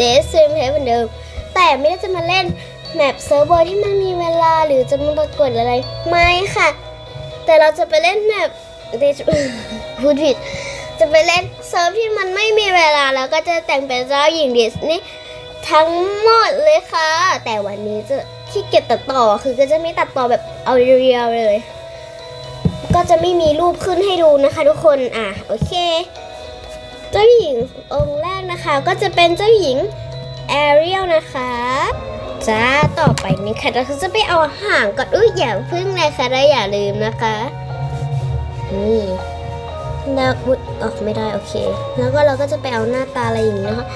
เดซซิมเพเหมือนเดิม แต่ไม่ได้จะมาเล่นแมปเซิร์ฟเวอร์ที่มันมีเวลาหรือจะมาปรากฏอะไร ไม่ค่ะ แต่เราจะไปเล่นแมปเดซพูดผิด จะไปเล่นเซิร์ฟที่มันไม่มีเวลา แล้วก็จะแต่งเป็นเจ้าหญิงดิสนีย์ทั้งหมดเลยค่ะ แต่วันนี้จะขี้เกียจตัดต่อคือก็จะไม่ตัดต่อแบบเอาเรียวเลย ก็จะไม่มีรูปขึ้นให้ดูนะคะทุกคนอะโอเค เจ้าหญิงองค์แรกนะคะ ก็จะเป็นเจ้าหญิงแอเรียลนะคะจ้าต่อไปนี้ค่ะเราจะไปเอาห่างก่อนอุ้ยอย่าพึ่งนะคะได้อย่าลืมนะคะ นี่แล้วอุ๊ยออกไม่ได้โอเค แล้วก็เราก็จะไปเอาหน้าตาอะไรอย่างนี้นะคะ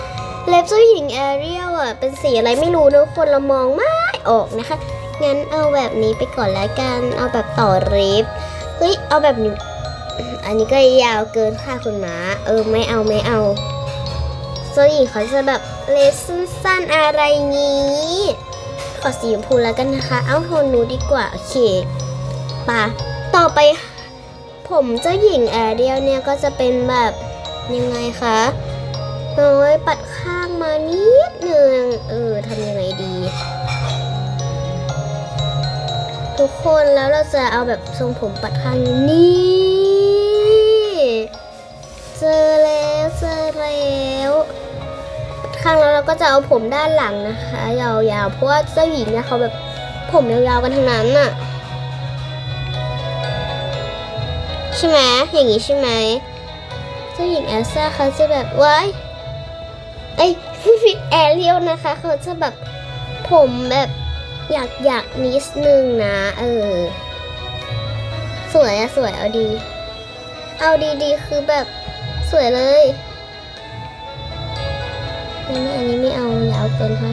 เล็บเจ้าหญิงแอเรียลอะเป็นสีอะไรไม่รู้นะทุกคนเรามองไม่ออกนะคะงั้นเอาแบบนี้ไปก่อนแล้วกันเอาแบบต่อเล็บเฮ้ยเอาแบบนี้ อันนี้ก็ยาวเกินค่ะคุณหมาเออไม่เอาไม่เอาเจ้าหญิงเขาจะแบบเลสสั้นๆอะไรงี้ขอสีชมพูแล้วกันนะคะ เอาโทนนูดดีกว่า โอเคปะต่อไป ผมเจ้าหญิงแอเรียลเนี่ยก็จะเป็นแบบยังไงคะโอ้ยปัดข้างมานิดหนึ่งเออทำยังไงดี ทุกคนแล้วเราจะเอาแบบทรงผมปัดข้างนี้ เจอแล้วเจอแล้วข้างแล้วเราก็จะเอาผมด้านหลังนะคะ ยาวๆเพราะว่าเจ้าหญิงเนี่ยเขาแบบผมยาวๆกันทั้งนั้นน่ะใช่ไหมอย่างนี้ใช่ไหมเจ้าหญิงแอลซ่าเขาจะแบบว้ายไอ้ยแอเรียลนะคะเขาจะแบบผมแบบอยากอยากนิดนึงนะ เออ สวยอะสวยเอาดี เอาดีๆคือแบบ สวยเลยอันนี้อันนี้ไม่เอายาวเกินค่ะ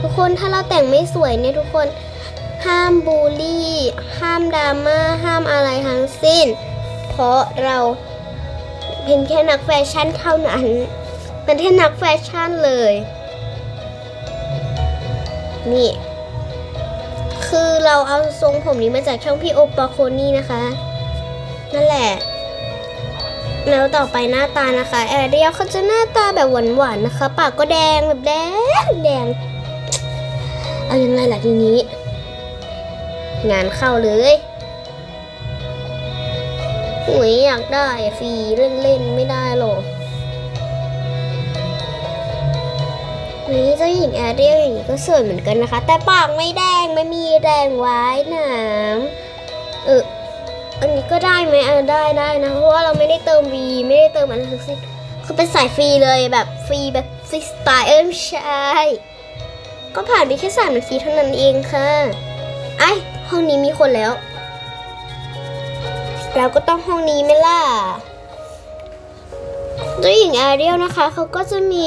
ทุกคนถ้าเราแต่งไม่สวยเนี่ยทุกคนห้ามบูลลี่ ห้ามดราม่าห้ามอะไรทั้งสิ้น เพราะเราเป็นแค่นักแฟชั่นเท่านั้นเป็นแค่นักแฟชั่นเลย นี่ คือเราเอาทรงผมนี้มาจากช่องพี่โอปาโคนี่นะคะ นั่นแหละ แล้วต่อไปหน้าตานะคะแอเรียลเขาจะหน้าตาแบบหวานๆนะคะ ปากก็แดงแบบแดงแดงเอายังไงล่ะทีนี้ งานเข้าเลยหุยอยากได้ฟรีเล่นๆไม่ได้หรอกนี่เจ้าหญิงแอเรียลอย่างนี้ก็สวยเหมือนกันนะคะ แต่ปากไม่แดงไม่มีแดงไว้หนามเออ อันนี้ก็ได้ไหมเออได้ได้นะ เพราะว่าเราไม่ได้เติมวีไม่ได้เติมอะไรทั้งสิ้นคือเป็นสายฟรีเลยแบบฟรีแบบฟรีสไตล์เออไม่ใช่ก็ผ่านไปแค่สามนาทีเท่านั้นเองค่ะไอห้องนี้มีคนแล้ว เราก็ต้องห้องนี้ไหมล่ะเจ้าหญิงแอเรียลนะคะเขาก็จะมี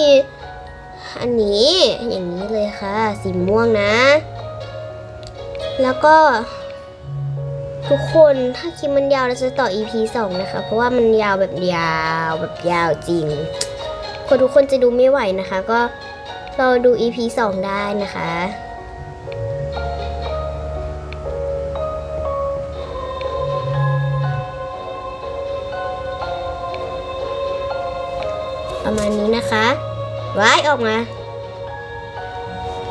อันนี้อย่างนี้เลยค่ะ สีม่วงนะ แล้วก็ ทุกคนถ้าคลิปมันยาวเราจะต่อ EP 2 นะคะ เพราะว่ามันยาวแบบยาวแบบยาวจริงคนทุกคนจะดูไม่ไหวนะคะ ก็รอดู EP 2 ได้นะคะ ประมาณนี้นะคะว้ายออกมา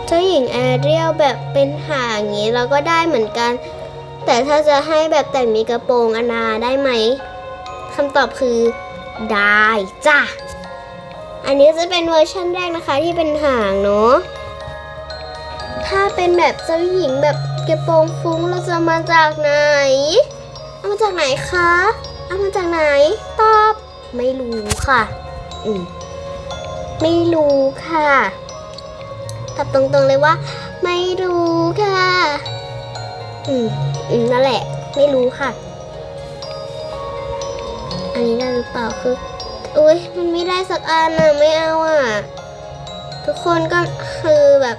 เจ้าหญิงแอเรียลแบบเป็นหางอย่างนี้เราก็ได้เหมือนกัน แต่ถ้าจะให้แบบแต่งมีกระโปรงอนาได้ไหมคำตอบคือได้จ้ะ อันนี้จะเป็นเวอร์ชันแรกนะคะที่เป็นหางเนาะ ถ้าเป็นแบบเจ้าหญิงแบบกระโปรงฟุ้งเราจะมาจากไหน เอามาจากไหนคะ เอามาจากไหน ตอบ ไม่รู้ค่ะ อืม ไม่รู้ค่ะ ตอบตรงๆเลยว่า ไม่รู้ค่ะ อืมอืมนั่นแหละ ไม่รู้ค่ะ อันนี้ได้หรือเปล่าคืออุ้ยมันไม่ได้สักอันอะไม่เอาอะทุกคนก็คือแบบ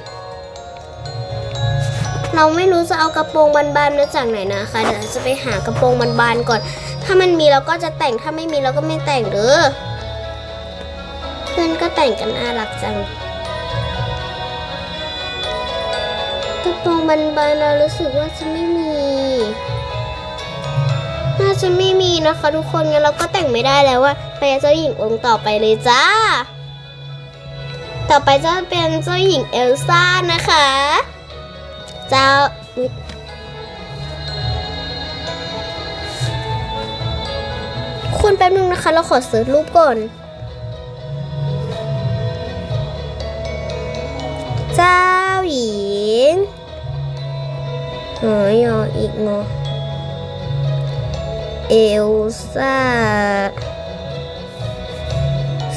เราไม่รู้จะเอากระโปรงบานๆมาจากไหนนะคะเดี๋ยวเราจะไปหากระโปรงบานๆก่อน ถ้ามันมีเราก็จะแต่งถ้าไม่มีเราก็ไม่แต่งเด้อเพื่อนก็แต่งกันน่ารักจัง กระโปรงบานๆเรารู้สึกว่าจะไม่มี น่าจะไม่มีนะคะ ทุกคนงั้นเราก็แต่งไม่ได้แล้วว่าไปเจ้าหญิงองค์ต่อไปเลยจ้า ต่อไปจะเป็นเจ้าหญิงเอลซ่านะคะ เจ้าคุณแป๊บนึงนะคะ เราขอเสิร์ชรูปก่อน เจ้าหญิง อยออีกงอเอลซ่า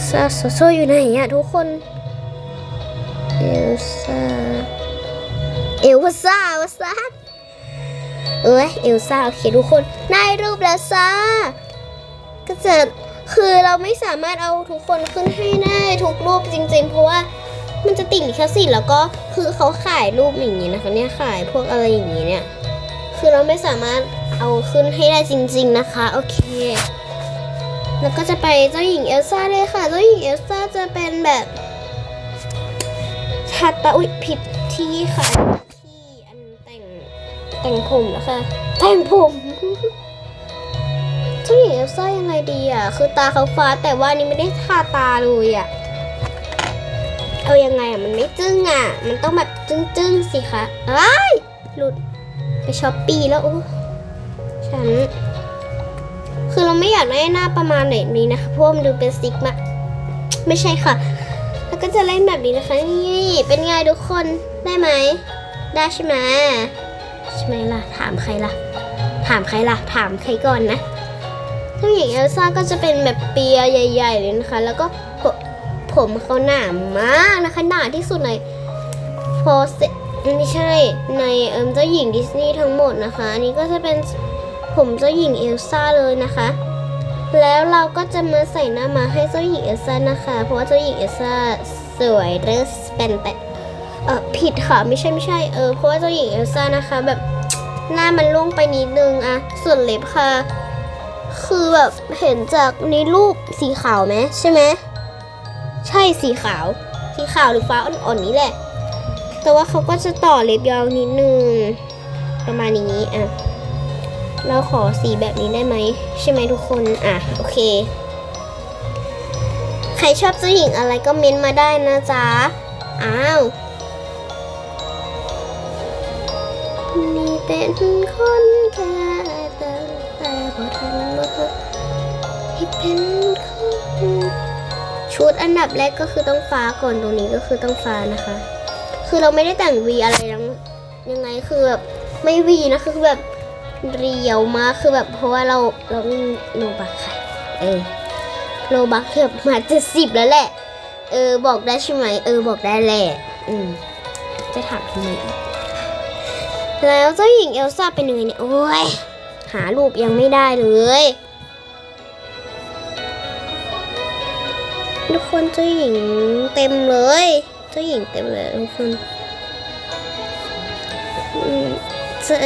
ซาโซโซอยู่ไหนอะทุกคน เอลซ่า เอลซ่าวะซ่าเอ้ยเอลซ่าโอเคทุกคนได้รูปแล้วซ่าก็จะคือเราไม่สามารถเอาทุกคนขึ้นให้ได้ทุกรูปจริง ๆ เพราะว่ามันจะติดลิขสิทธิ์แล้วก็คือเขาขายรูปอย่างนี้นะคะเนี่ยขายพวกอะไรอย่างนี้เนี่ย คือเราไม่สามารถเอาขึ้นให้ได้จริง ๆนะคะ โอเค แล้วก็จะไปเจ้าหญิงเอลซ่าเลยค่ะ เจ้าหญิงเอลซ่าจะเป็นแบบชัดตะอุ๊ยผิดที่ค่ะที่อันแต่งแต่งผมแล้วค่ะแต่งผมเจ้าหญิงเอลซ่ายังไงดีอะ คือตาเขาฟ้าแต่ว่านี่ไม่ได้ทาตาเลยอะเอายังไงอะมันไม่จึ้งอะ มันต้องแบบจึ้งๆสิคะอ้ายหลุด ไปช้อปปี้แล้วโอ้ฉัน คือเราไม่อยากได้หน้าประมาณแบบนี้นะคะเพราะมันดูเป็นซิกมาไม่ใช่ค่ะ แล้วก็จะเล่นแบบนี้นะคะ นี่เป็นไงทุกคนได้ไหม ได้ใช่ไหมใช่ไหมล่ะ ถามใครล่ะ ถามใครล่ะ ถามใครก่อนนะเจ้าหญิงเอลซ่าก็จะเป็นแบบเปียใหญ่ ๆ เลยนะคะ แล้วก็ผมเขาหนามากนะคะหนาที่สุดในพอเซ ไม่ใช่ในเอิมเจ้าหญิงดิสนีย์ทั้งหมดนะคะ อันนี้ก็จะเป็นผมเจ้าหญิงเอลซ่าเลยนะคะ แล้วเราก็จะมาใส่หน้ามาให้เจ้าหญิงเอลซ่านะคะ เพราะว่าเจ้าหญิงเอลซ่าสวยเรสเป็นแต่เออผิดค่ะไม่ใช่ไม่ใช่เออเพราะว่าเจ้าหญิงเอลซ่านะคะแบบหน้ามันล่วงไปนิดนึงอะส่วนเล็บค่ะ คือแบบเห็นจากในรูปสีขาวไหมใช่ไหมใช่สีขาว สีขาวหรือฟ้าอ่อนๆนี้แหละ แต่ว่าเขาก็จะต่อเล็บยาวนิดนึง ประมาณนี้อะ เราขอสีแบบนี้ได้ไหม ใช่ไหมทุกคน อะ โอเค ใครชอบเจ้าหญิงอะไรก็เม้นมาได้นะจ๊ะ อ้าว นี่เป็นคนแค่ตั้งแต่พอทันมาที่เป็นคนชุดอันดับแรกก็คือต้องฟ้าก่อนตรงนี้ก็คือต้องฟ้านะคะ คือเราไม่ได้แต่งวีอะไรทั้งยังไงคือแบบไม่วีนะคือแบบเรียวมากคือแบบเพราะว่าเราเราโลบักค่ะ เออโลบักเกือบมาเจ็ดสิบแล้วแหละ เออบอกได้ใช่ไหมเออบอกได้แหละ อืมจะถามทำไมแล้วเจ้าหญิงเอลซ่าเป็นยังไงเนี่ย โอ้ยหารูปยังไม่ได้เลยทุกคนเจ้าหญิงเต็มเลย เจ้าหญิงเต็มเลยทุกคนจะ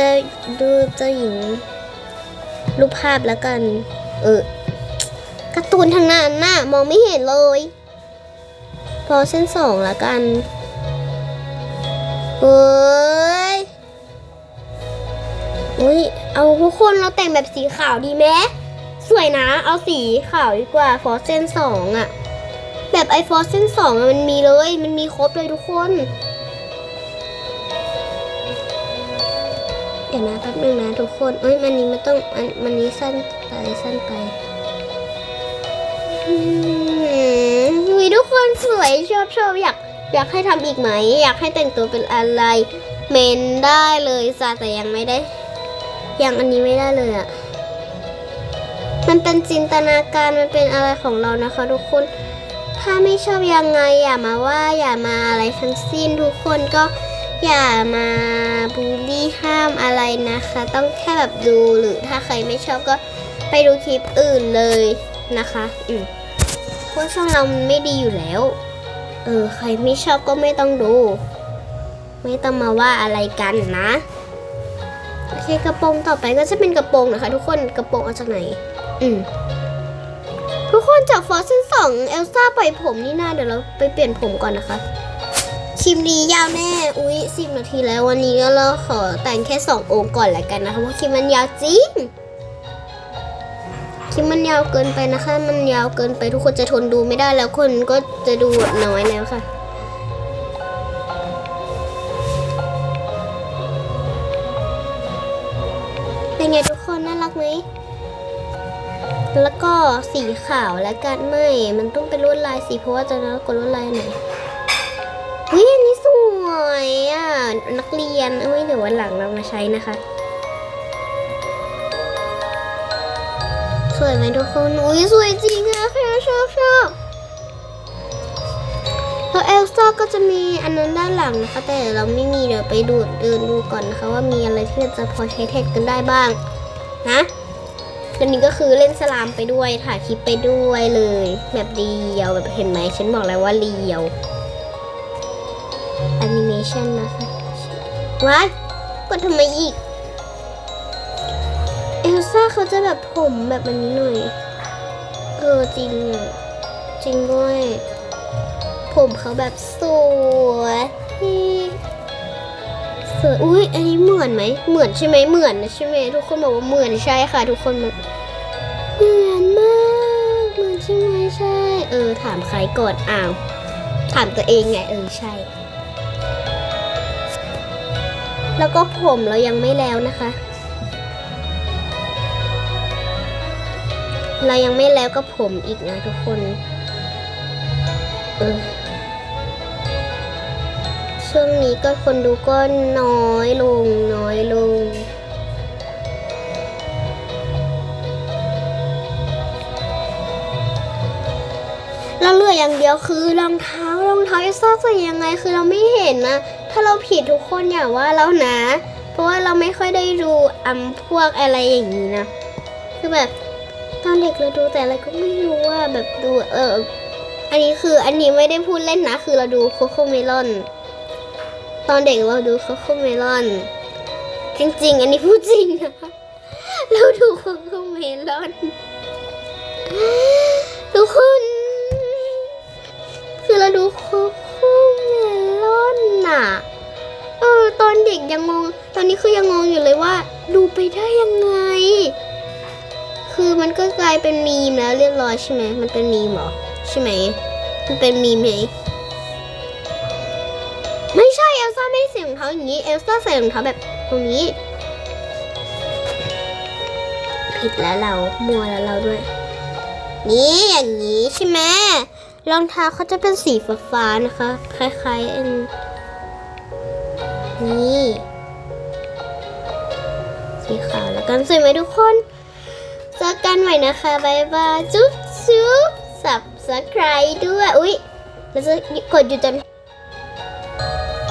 ดูเจ้าหญิง รูปภาพแล้วกัน เออการ์ตูนทางนั้นน่ะมองไม่เห็นเลย พอเส้นสองแล้วกันเฮ้ยอุ้ยเอาทุกคนเราแต่งแบบสีขาวดีไหมสวยนะ เอาสีขาวดีกว่า ฟอสเซนสองอะแบบ ไอฟอสเซนสองอะมันมีเลย มันมีครบเลยทุกคน เดี๋ยวนะแป๊บนึงนะทุกคน เอ้ยมันนี้มันต้องมันมันนี้สั้นไปสั้นไปอืมทุกคนสวยชอบชอบอยากอยากให้ทำอีกไหม อยากให้แต่งตัวเป็นอะไร เมนได้เลยจ้ะแต่ยังไม่ได้ ยังอันนี้ไม่ได้เลยอะมันเป็นจินตนาการมันเป็นอะไรของเรานะคะทุกคน ถ้าไม่ชอบยังไงอย่ามาว่าอย่ามาอะไรทั้งสิ้นทุกคนก็อย่ามาบูลลี่ห้ามอะไรนะคะ ต้องแค่แบบดูหรือถ้าใครไม่ชอบก็ไปดูคลิปอื่นเลยนะคะอืมเพราะช่องเรามันไม่ดีอยู่แล้ว เออ ใครไม่ชอบก็ไม่ต้องดู ไม่ต้องมาว่าอะไรกันนะโอเคกระโปรงต่อไปก็จะเป็นกระโปรงนะคะ ทุกคนกระโปรงเอาจากไหน อืม ทุกคนจากฟอสซิลสองเอลซ่าปล่อยผมนี่นาเดี๋ยวเราไปเปลี่ยนผมก่อนนะคะคลิปนี้ยาวแน่ อุ๊ยสิบนาทีแล้ววันนี้ก็เราขอแต่งแค่สององค์ก่อนละกันนะคะเพราะคลิปมันยาวจริงคลิปมันยาวเกินไปนะคะ มันยาวเกินไปทุกคนจะทนดูไม่ได้แล้วคนก็จะดูน้อยแล้วค่ะเป็นไงทุกคนน่ารักไหม แล้วก็สีขาวและกันไม่ มันต้องเป็นลวดลายสีเพราะว่าจะนั้นกดลวดลายไหนเฮ้ยอันนี้สวยอะนักเรียนเอ้ยเดี๋ยววันหลังเรามาใช้นะคะสวยไหมทุกคนอุ้ยสวยจริงอะค่ะชอบชอบแล้วเอลซ่าก็จะมีอันนั้นด้านหลังนะคะ แต่เราไม่มีเดี๋ยวไปดูเดินดูก่อนนะคะว่ามีอะไรที่จะพอใช้แท็กกันได้บ้างนะ อันนี้ก็คือเล่นสลามไปด้วยถ่ายคลิปไปด้วยเลยแบบเดียวแบบเห็นไหมฉันบอกแล้วว่าเรียวแอนิเมชันนะคะว้ายกดทำไมอีก เอลซ่าเขาจะแบบผมแบบอันนี้หน่อย เออจริงอะจริงด้วย ผมเขาแบบสวย สวยอุ้ยอันนี้เหมือนไหมเหมือนใช่ไหมเหมือนนะใช่ไหมทุกคนบอกว่าเหมือนใช่ค่ะ ทุกคนมันเหมือนมากเหมือนใช่ไหมใช่ เออ ถามใครก่อนอ้าวถามตัวเองไงเออใช่ แล้วก็ผมเรายังไม่แล้วนะคะ เรายังไม่แล้วก็ผมอีกนะทุกคน เออ ช่วงนี้ก็คนดูก็น้อยลงน้อยลง เราเหลืออย่างเดียวคือรองเท้ารองเท้าจะซอกใส่ยังไงคือเราไม่เห็นนะ ถ้าเราผิดทุกคนอย่าว่าเรานะ เพราะว่าเราไม่ค่อยได้ดูอัมพวกอะไรอย่างนี้นะ คือแบบตอนเด็กเราดูแต่อะไรก็ไม่รู้ว่าแบบดูเอออันนี้คืออันนี้ไม่ได้พูดเล่นนะ คือเราดูโคโคเมลอน ตอนเด็กเราดูโคโค่เมลอน จริงๆ อันนี้พูดจริงนะเราดูโคโค่เมลอน ทุกคน คือเราดูโคโค่เมลอนน่ะเออตอนเด็กยังงง ตอนนี้คือยังงงอยู่เลยว่า ดูไปได้ยังไง คือมันก็กลายเป็นมีมแล้วเรียบร้อยใช่ไหมมันเป็นมีมเหรอใช่ไหมมันเป็นมีมไหมาอย่างนี้เอลซ่าใส่รองเท้าแบบตรงนี้ ผิดแล้วเรามัวแล้วเราด้วย นี่อย่างนี้ใช่ไหมรองเท้าเขาจะเป็นสีฟ้าๆนะคะ คล้ายๆอันนี่สีขาวแล้วกันสวยไหมทุกคน เจอกันใหม่นะคะบายบายจุ๊บจุ๊บสับสไครด้วย อุ๊ยเราจะกดอยู่จน